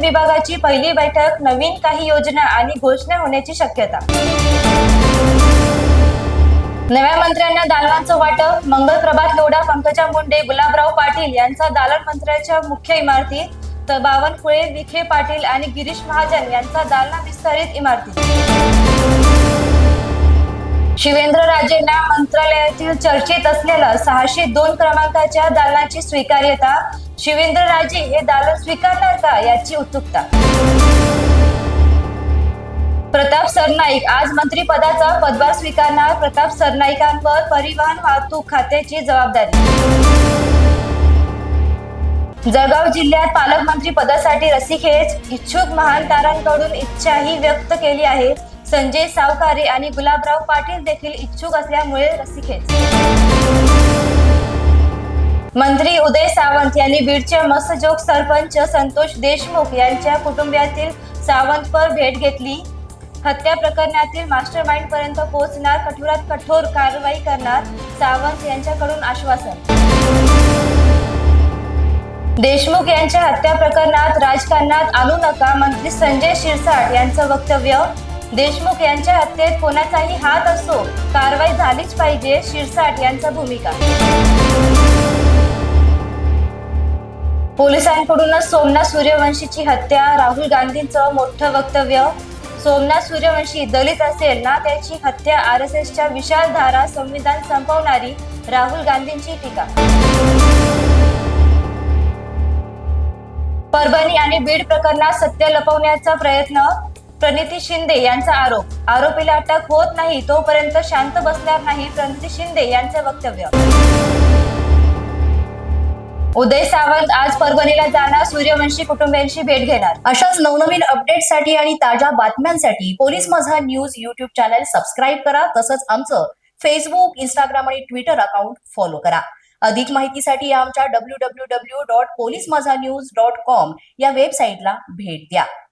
विभागाची पहिली बैठक नवीन काही योजना आणि घोषणा होण्याची शक्यता. नव्या मंत्र्यांना दालनांचं वाटप मंगल प्रभात लोढा पंकजा मुंडे गुलाबराव पाटील यांचा दालन मंत्र्याच्या मुख्य इमारतीत तर बावनकुळे विखे पाटील आणि गिरीश महाजन यांचा दालना विस्तारित इमारतीत शिवेंद्र राजेंना मंत्रालयातील चर्चेत असलेलं सहाशे दोन क्रमांकाच्या दालनाची स्वीकार्यता शिवेंद्र राजे हे दालन स्वीकारणार का याची उत्सुकता. प्रताप सरनाईक आज मंत्रिपदाचा पदभार स्वीकारणार. प्रताप सरनाईकांवर परिवहन वाहतूक खात्याची जबाबदारी. जळगाव जिल्ह्यात पालकमंत्री पदासाठी रसिकेच इच्छुक महानतारांकडून इच्छाही व्यक्त केली आहे. संजय सावकारे आणि गुलाबराव पाटील देखील इच्छुक असल्यामुळे रस्सीखेच. मंत्री उदय सावंत यांनी बीडच्या मसजोग सरपंच संतोष देशमुख यांच्या कुटुंबियातील सावंतपर भेट घेतली. हत्या प्रकरणातील मास्टर माइंड पर्यंत पोहोचणार कठोरात कठोर कारवाई करणार सावंत यांच्याकडून आश्वासन. देशमुख यांच्या हत्या प्रकरणात राजकारणात आणू नका मंत्री संजय शिरसाट यांचं वक्तव्य देशमुख यांच्या हत्येत कोणाचाही हात असो कारवाई झालीच पाहिजे शिरसाट यांचा भूमिका. पोलिसांकडूनच सोमनाथ सूर्यवंशीची हत्या राहुल गांधींचं मोठं वक्तव्य. सोमनाथ सूर्यवंशी दलित असेल ना त्याची हत्या आर एस एसच्या विशालधारा संविधान संपवणारी राहुल गांधींची टीका. परभणी आणि बीड प्रकरणात सत्य लपवण्याचा प्रयत्न प्रणिती शिंदे यांचा आरोप. आरोपीला अटक होत नाही तोपर्यंत शांत बसणार नाही प्रणिती शिंदे यांचं वक्तव्य. उदय सावंत आज परभणीला जाणार सूर्यवंशी कुटुंबियांशी भेट घेणार. अशाच नवनवीन अपडेटसाठी आणि ताज्या बातम्यांसाठी police Majha news YouTube channel subscribe करा तसंच आमचं फेसबुक इंस्टाग्राम आणि ट्विटर अकाउंट फॉलो करा. अधिक माहितीसाठी आमच्या W W W dot police Majha news dot com या वेबसाईटला भेट द्या.